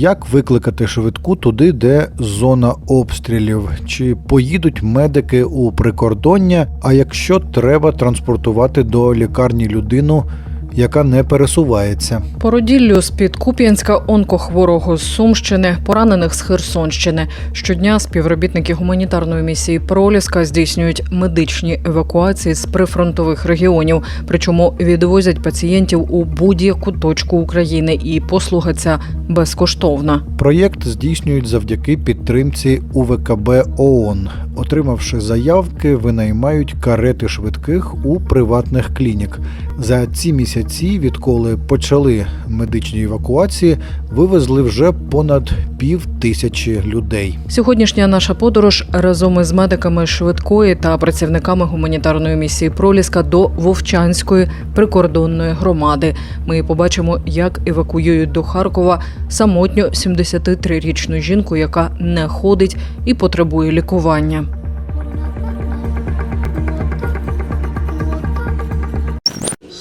Як викликати швидку туди, де зона обстрілів? Чи поїдуть медики у прикордоння? А якщо треба транспортувати до лікарні людину, яка не пересувається? породіллю з під Куп'янська, онкохворого з Сумщини, поранених з Херсонщини. Щодня співробітники гуманітарної місії Проліска здійснюють медичні евакуації з прифронтових регіонів, причому відвозять пацієнтів у будь-яку точку України, і послуга ця безкоштовна. Проєкт здійснюють завдяки підтримці УВКБ ООН. Отримавши заявки, винаймають карети швидких у приватних клінік. За ці місяці, відколи почали медичні евакуації, вивезли вже понад пів тисячі людей. Сьогоднішня наша подорож разом із медиками швидкої та працівниками гуманітарної місії Проліска до Вовчанської прикордонної громади. Ми побачимо, як евакуюють до Харкова самотню 73-річну жінку, яка не ходить і потребує лікування.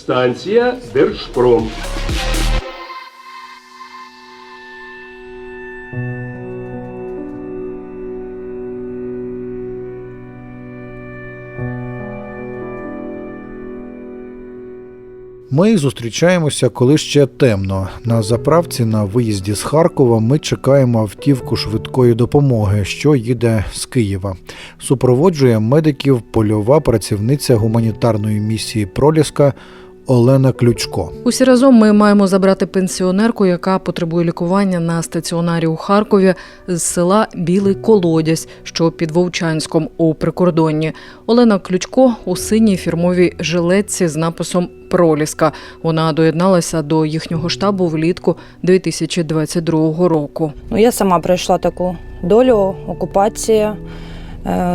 Станція Держпром. Ми зустрічаємося, коли ще темно. На заправці на виїзді з Харкова ми чекаємо автівку швидкої допомоги, що їде з Києва. Супроводжує медиків польова працівниця гуманітарної місії Проліска Олена Ключко. Усі разом ми маємо забрати пенсіонерку, яка потребує лікування на стаціонарі у Харкові з села Білий Колодязь, що під Вовчанськом у прикордонні. Олена Ключко у синій фірмовій жилетці з написом Проліска. Вона доєдналася до їхнього штабу влітку 2022 року. Ну, я сама пройшла таку долю окупації е,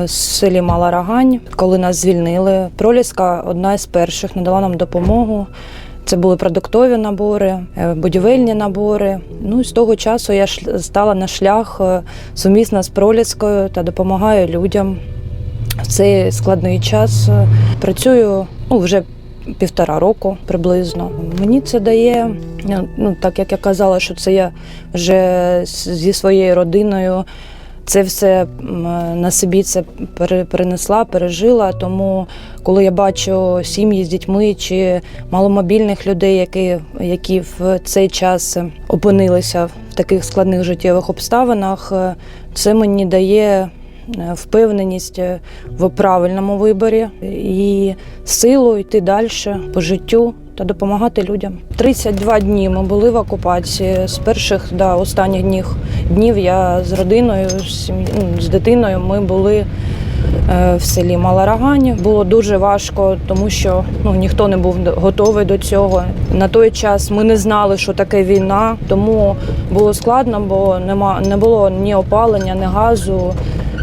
з селі Мала Рагань, коли нас звільнили. Проліска одна із перших надала нам допомогу. Це були продуктові набори, е, будівельні набори. Ну і з того часу я стала на шлях е, сумісна з Проліскою та допомагаю людям в цей складний час. Е, Працюю ну, вже півтора року приблизно. Мені це дає, ну так як я казала, що це я вже зі своєю родиною. Це все на собі це пере- перенесла, пережила. Тому коли я бачу сім'ї з дітьми чи маломобільних людей, які, які в цей час опинилися в таких складних життєвих обставинах, е, це мені дає е, впевненість е, в правильному виборі і силу йти далі по життю та допомагати людям. 32 дні ми були в окупації. З перших до останніх днів, днів я з родиною, з, ну, з дитиною ми були. е, В селі Маларагані було дуже важко, тому що ну ніхто не був готовий до цього. На той час ми не знали, що таке війна, тому було складно, бо нема не було ні опалення, ні газу.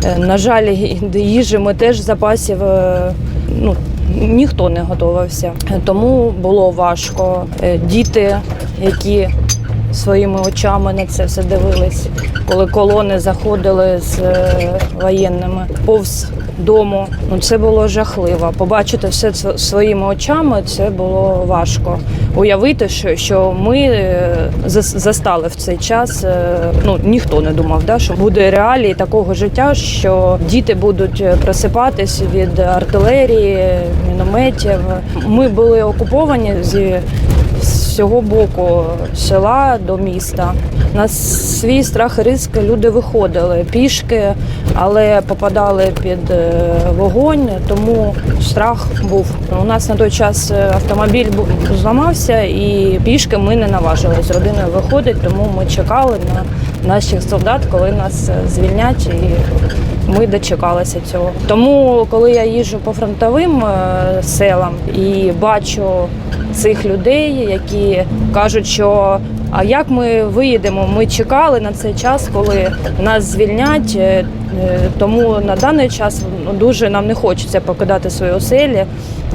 Е, На жаль, їжі ми теж запасів е, ну, ніхто не готувався. Тому було важко. Е, Діти, які своїми очами на це все дивились, коли колони заходили з е, воєнними повз дому. Ну це було жахливо. Побачити все це своїми очами це було важко. Уявити, що, що ми е, застали в цей час. е, Ну ніхто не думав, да, що буде реалії такого життя, що діти будуть просипатись від артилерії, мінометів. Ми були окуповані зі з цього боку села до міста. На свій страх і ризик люди виходили пішки, але попадали під е, вогонь, тому страх був. У нас на той час е, автомобіль зламався, і пішки ми не наважилися з родиною виходить, тому ми чекали на наших солдат, коли нас е, звільнять. І ми дочекалися цього. Тому, коли я їжджу по фронтовим е, селам і бачу цих людей, які кажуть, що а як ми виїдемо? Ми чекали на цей час, коли нас звільнять. е, е, Тому на даний час ну, дуже нам не хочеться покидати свої оселі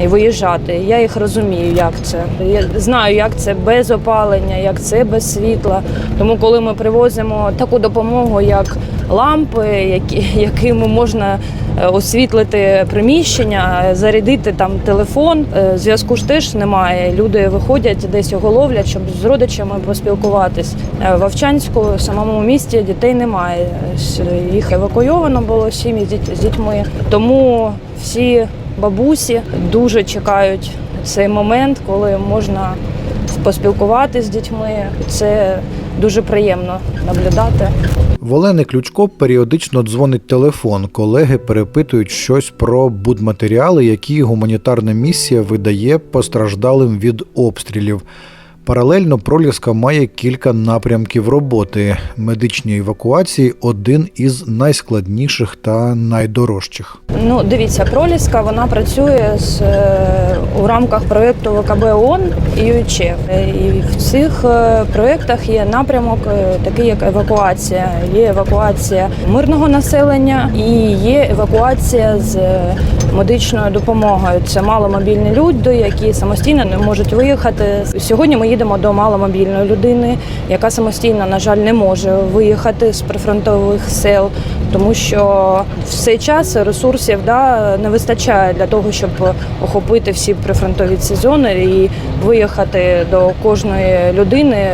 і виїжджати. Я їх розумію, як це. Я знаю, як це без опалення, як це без світла. Тому, коли ми привозимо таку допомогу, як лампи, які, якими можна е, освітлити приміщення, зарядити там телефон. Е, Зв'язку ж теж немає. Люди виходять десь його ловлять, щоб з родичами поспілкуватись. Е, В Овчанську в самому місті дітей немає. Їх евакуйовано було сім'ї з дітьми. Тому всі бабусі дуже чекають цей момент, коли можна поспілкуватися з дітьми. Це дуже приємно наблюдати. В Олени Ключко періодично дзвонить телефон. Колеги перепитують щось про будматеріали, які гуманітарна місія видає постраждалим від обстрілів. Паралельно Проліска має кілька напрямків роботи. Медичні евакуації один із найскладніших та найдорожчих. Ну, дивіться, Проліска вона працює з, е, у рамках проєкту ВКБ ООН і. Е, І в цих е, проєктах є напрямок е, такий, як евакуація. Є евакуація мирного населення і є евакуація з медичною допомогою. Це маломобільні люди, які самостійно не можуть виїхати. Сьогодні ми їдемо до маломобільної людини, яка самостійно, на жаль, не може виїхати з прифронтових сел, тому що в цей час ресурсів да, не вистачає для того, щоб охопити всі прифронтові ці зони і виїхати до кожної людини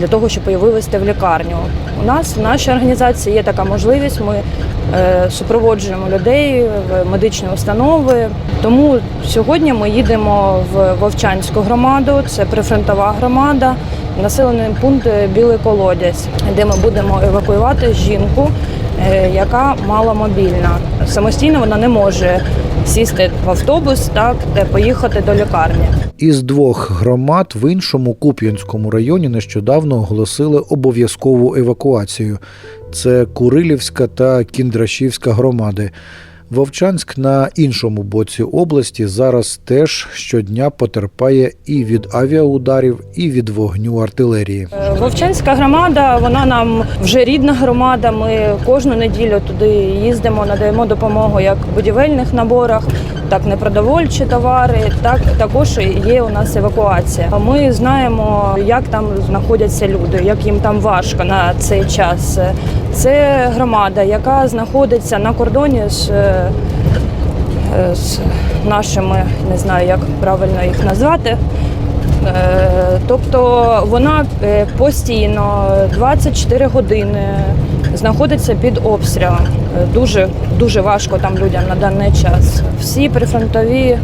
для того, щоб її вивезти в лікарню. У нас в нашій організації є така можливість. Ми супроводжуємо людей в медичні установи. Тому сьогодні ми їдемо в Вовчанську громаду, це прифронтова громада, населений пункт Білий Колодязь, де ми будемо евакуювати жінку, е, яка маломобільна. Самостійно вона не може сісти в автобус, так де поїхати до лікарні. Із двох громад в іншому Куп'янському районі нещодавно оголосили обов'язкову евакуацію. Це Курилівська та Кіндрашівська громади. Вовчанськ на іншому боці області зараз теж щодня потерпає і від авіаударів, і від вогню артилерії. Е, Вовчанська громада, вона нам вже рідна громада. Ми кожну неділю туди їздимо, надаємо допомогу як в будівельних наборах, так і непродовольчі товари. Так також є у нас евакуація. Ми знаємо, як там знаходяться люди, як їм там важко на цей час. Це громада, яка знаходиться на кордоні з. е, З нашими, не знаю, як правильно їх назвати, Е, Тобто вона е, постійно 24 години знаходиться під обстрілом. Е, Дуже дуже важко там людям на даний час. Всі прифронтові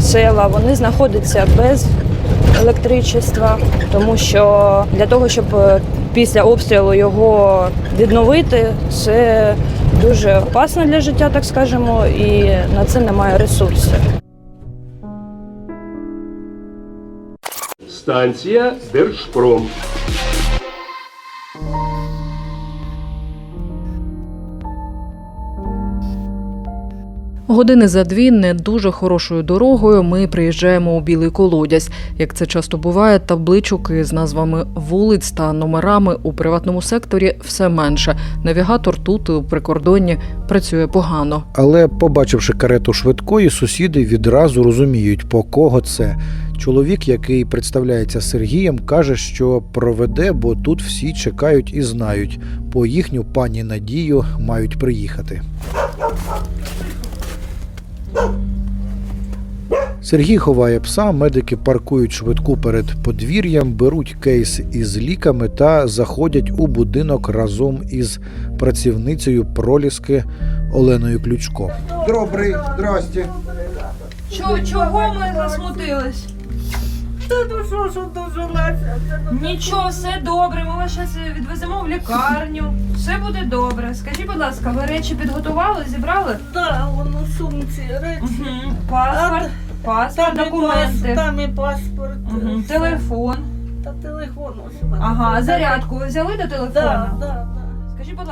села вони знаходяться без електричества, тому що для того, щоб е, після обстрілу його відновити, це дуже опасно для життя, так скажемо, і на це немає ресурсів. Станція Держпром. Години за дві не дуже хорошою дорогою ми приїжджаємо у білий колодязь. Як це часто буває, табличок із назвами вулиць та номерами у приватному секторі все менше. Навігатор тут у прикордонні працює погано. Але, побачивши карету швидкої, сусіди відразу розуміють, по кого це. Чоловік, який представляється Сергієм, каже, що проведе, бо тут всі чекають і знають. По їхню пані Надію мають приїхати. Сергій ховає пса, медики паркують швидку перед подвір'ям, беруть кейс із ліками та заходять у будинок разом із працівницею проліски Оленою Ключко. Добрий, здрасте. Чого, чого ми засмутились? Та ну що, що дуже Леся? Нічого, все добре. Ми вас зараз відвеземо в лікарню. Все буде добре. Скажіть, будь ласка, ви речі підготували, зібрали? Да, воно в сумці речі. Угу. Паспорт, паспорт, Там і, пас, документи. там і паспорт. Угу. Телефон. Та телефон ось у мене. Ага, зарядку ви взяли до телефона? Да,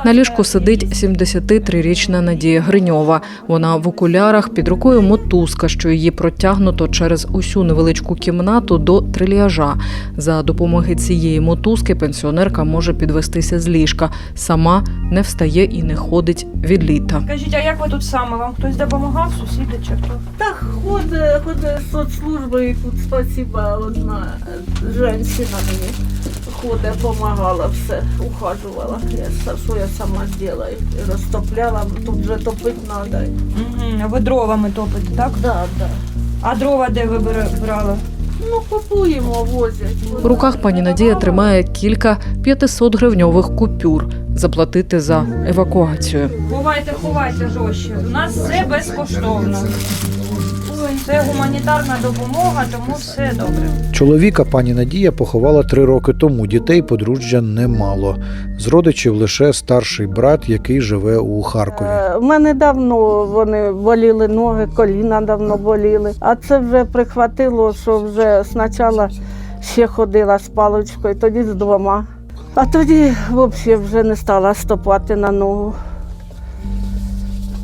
На ліжку сидить 73-річна Надія Гриньова. Вона в окулярах під рукою мотузка, що її протягнуто через усю невеличку кімнату до трильяжа. За допомоги цієї мотузки пенсіонерка може підвестися з ліжка. Сама не встає і не ходить від літа. Скажіть, а як ви тут саме? Вам хтось допомагав, сусіди чи хто? Так ходить, ходить соцслужби і тут спасіба одна жінка мені ходить, допомагала все, ухажувала. Я, що я сама зробила? Розтопляла, тут вже топити треба. Угу. Ви дровами топите, так? Да, да. А дрова де ви брали? Ну, купуємо, возять. У руках пані Надія тримає кілька 500 гривньових купюр заплатити за евакуацію. Ховайте, ховайте жорстче. У нас все безкоштовно. Це гуманітарна допомога, тому все добре. Чоловіка пані Надія поховала три роки тому. Дітей подружжя немало. З родичів лише старший брат, який живе у Харкові. Е, У мене давно вони боліли ноги, коліна давно боліли. А це вже прихватило, що вже спочатку ще ходила з паличкою, тоді з двома. А тоді взагалі вже не стала стопати на ногу.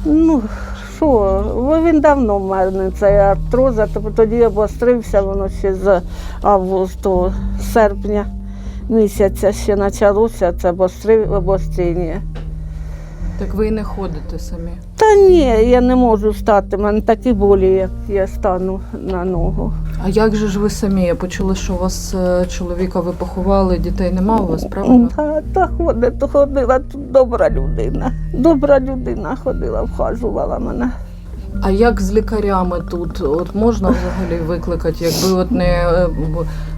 Ну, що, він давно в мене цей артроза, то тоді обострився, воно ще з августу, серпня місяця ще почалося це обострення. Так ви і не ходите самі. Та ні, я не можу стати. У мене такі болі, як я стану на ногу. А як же ж ви самі? Я почула, що у вас е, чоловіка ви поховали, дітей нема у вас, правильно? Та, та ходить, ходила тут добра людина. Добра людина ходила, вхажувала мене. А як з лікарями тут? От можна взагалі викликати, якби от не е,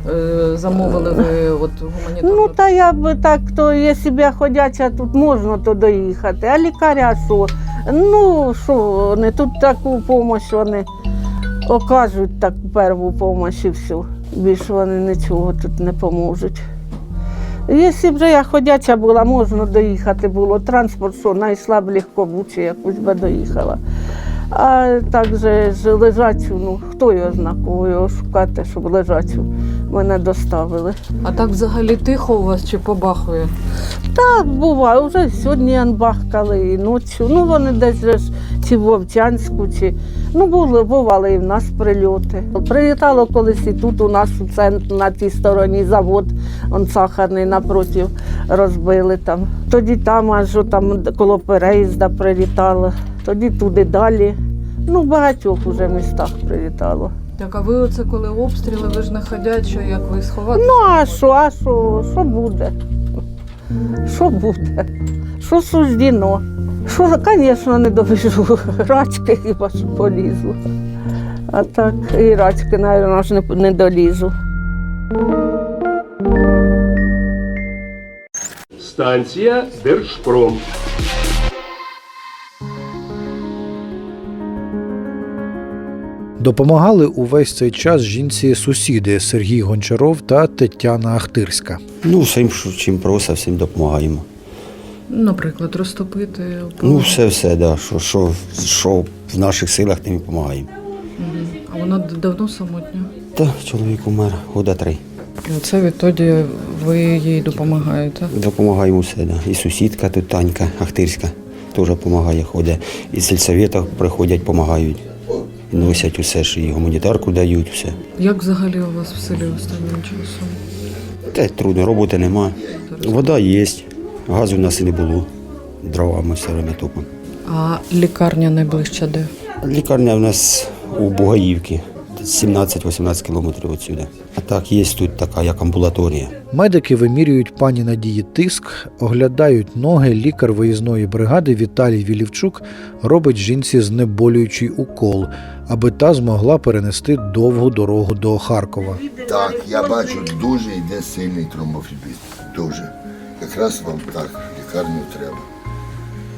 е, замовили ви от гуманітарну? Ну та я би так, то якщо я ходяча, тут можна то доїхати. А лікаря що? Ну що вони тут таку допомогу вони окажуть таку перву допомогу і все. Більше вони нічого тут не поможуть. Якщо б я ходяча була, можна доїхати було. Транспорт, що знайшла б легковучу, якусь би доїхала. А так же ж лежачу, ну хто його зна, кого його шукати, щоб лежачу мене доставили. А так взагалі тихо у вас чи побахує? Так, буває, вже сьогодні анбахкали і ночі. Ну вони десь ж чи в Вовчанську, чи ну були, бували і в нас прильоти. Прилітало колись і тут у нас у центрі на тій стороні завод, он сахарний напротив розбили там. Тоді там аж там коло переїзда прилітало, тоді туди далі. Ну, в багатьох уже містах прилітало. Так, а ви оце коли обстріли, ви ж не ходяча, як ви сховати? Ну, а що, а що, що буде? Що буде? Що суждено? Що, звісно, не добіжу. Рачки хіба що полізу. А так і рачки, мабуть, ж не, не долізу. Станція Держпром. Допомагали увесь цей час жінці сусіди Сергій Гончаров та Тетяна Ахтирська. Ну, всім, що- чим просить, всім допомагаємо. Наприклад, розтопити. Ну, все, все, да. Що, що, що в наших силах, тим і допомагаємо. А вона давно самотня. Та чоловік умер года три. І оце відтоді ви їй допомагаєте. Допомагаємо все, да. І сусідка тут Танька Ахтирська теж допомагає, ходить. І з приходять, допомагають. Носять усе ж, і гуманітарку дають, все. Як взагалі у вас в селі останнім часом? Та трудно, роботи нема. Вода є, газу в нас і не було. Дровами все время топимо. А лікарня найближча де? Лікарня в нас у Бугаївці, 17-18 кілометрів відсюди. А так, є тут така як амбулаторія. Медики вимірюють пані Надії тиск, оглядають ноги. Лікар виїзної бригади Віталій Вілівчук робить жінці знеболюючий укол, аби та змогла перенести довгу дорогу до Харкова. Так, я бачу, дуже йде сильний тромбофлібіт. Дуже. Якраз вам так лікарню треба.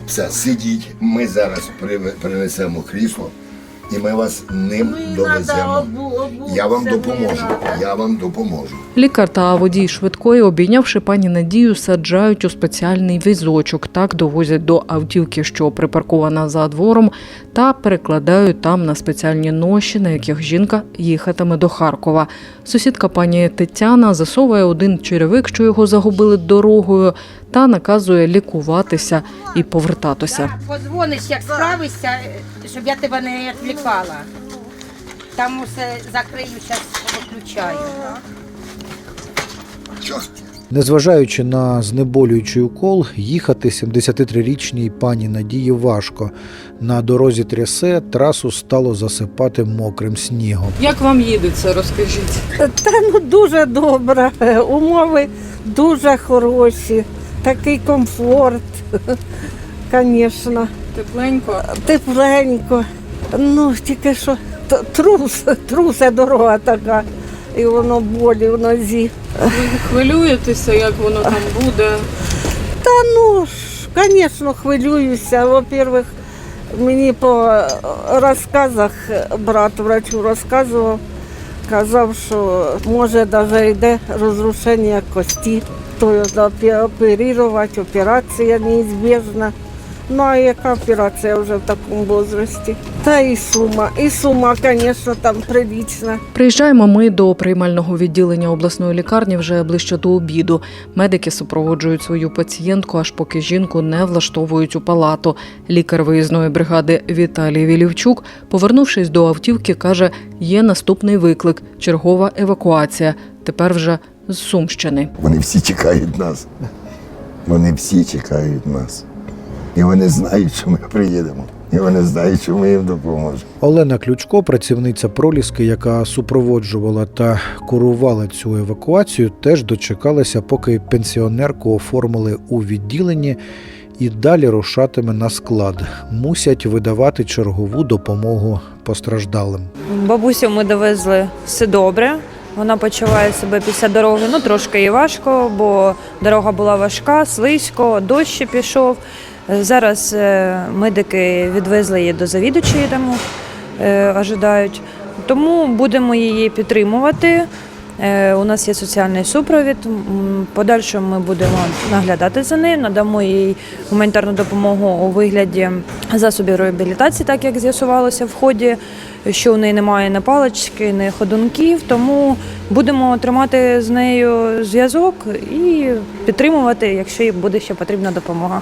Все, сидіть, ми зараз принесемо крісло і ми вас ним довеземо. Я вам допоможу. Я вам допоможу. Лікар та водій швидкої, обійнявши пані Надію, саджають у спеціальний візочок. Так довозять до автівки, що припаркована за двором, та перекладають там на спеціальні ноші, на яких жінка їхатиме до Харкова. Сусідка пані Тетяна засовує один черевик, що його загубили дорогою, та наказує лікуватися і повертатися. Подзвониш, як справишся, щоб я тебе не відвлікала. Там усе закрию, зараз виключаю. Чорт. Незважаючи на знеболюючий укол, їхати 73-річній пані Надії важко. На дорозі трясе, трасу стало засипати мокрим снігом. Як вам їдеться, розкажіть? Та ну дуже добре. Умови дуже хороші. Такий комфорт. Звісно, Тепленько. тепленько. Ну, тільки що трус, трусе дорога така. І воно болі в нозі. Ви хвилюєтеся, як воно там буде? Та ну звісно, хвилююся. Во-первых, мені по розказах брат врачу розказував, казав, що може навіть йде розрушення кості, то оперувати, операція неізбіжна. Ну а яка операція вже в такому возрасті? Та і сума, і сума, звісно, там прилічна. Приїжджаємо ми до приймального відділення обласної лікарні вже ближче до обіду. Медики супроводжують свою пацієнтку, аж поки жінку не влаштовують у палату. Лікар виїзної бригади Віталій Вілівчук, повернувшись до автівки, каже: є наступний виклик чергова евакуація. Тепер вже з Сумщини. Вони всі чекають нас. Вони всі чекають нас. І вони знають, що ми приїдемо. І вони знають, що ми їм допоможемо. Олена Ключко, працівниця проліски, яка супроводжувала та курувала цю евакуацію, теж дочекалася, поки пенсіонерку оформили у відділенні і далі рушатиме на склад. Мусять видавати чергову допомогу постраждалим. Бабусю ми довезли все добре. Вона почуває себе після дороги, ну трошки і важко, бо дорога була важка, слизько, дощ пішов. Е, Зараз е, медики відвезли її до завідувачої, тому е, ожидають. Тому будемо її підтримувати. У нас є соціальний супровід. Подальшому ми будемо наглядати за нею, надамо їй гуманітарну допомогу у вигляді засобів реабілітації, так як з'ясувалося в ході, що у неї немає ні палички, ні ходунків. Тому будемо тримати з нею зв'язок і підтримувати, якщо їй буде ще потрібна допомога.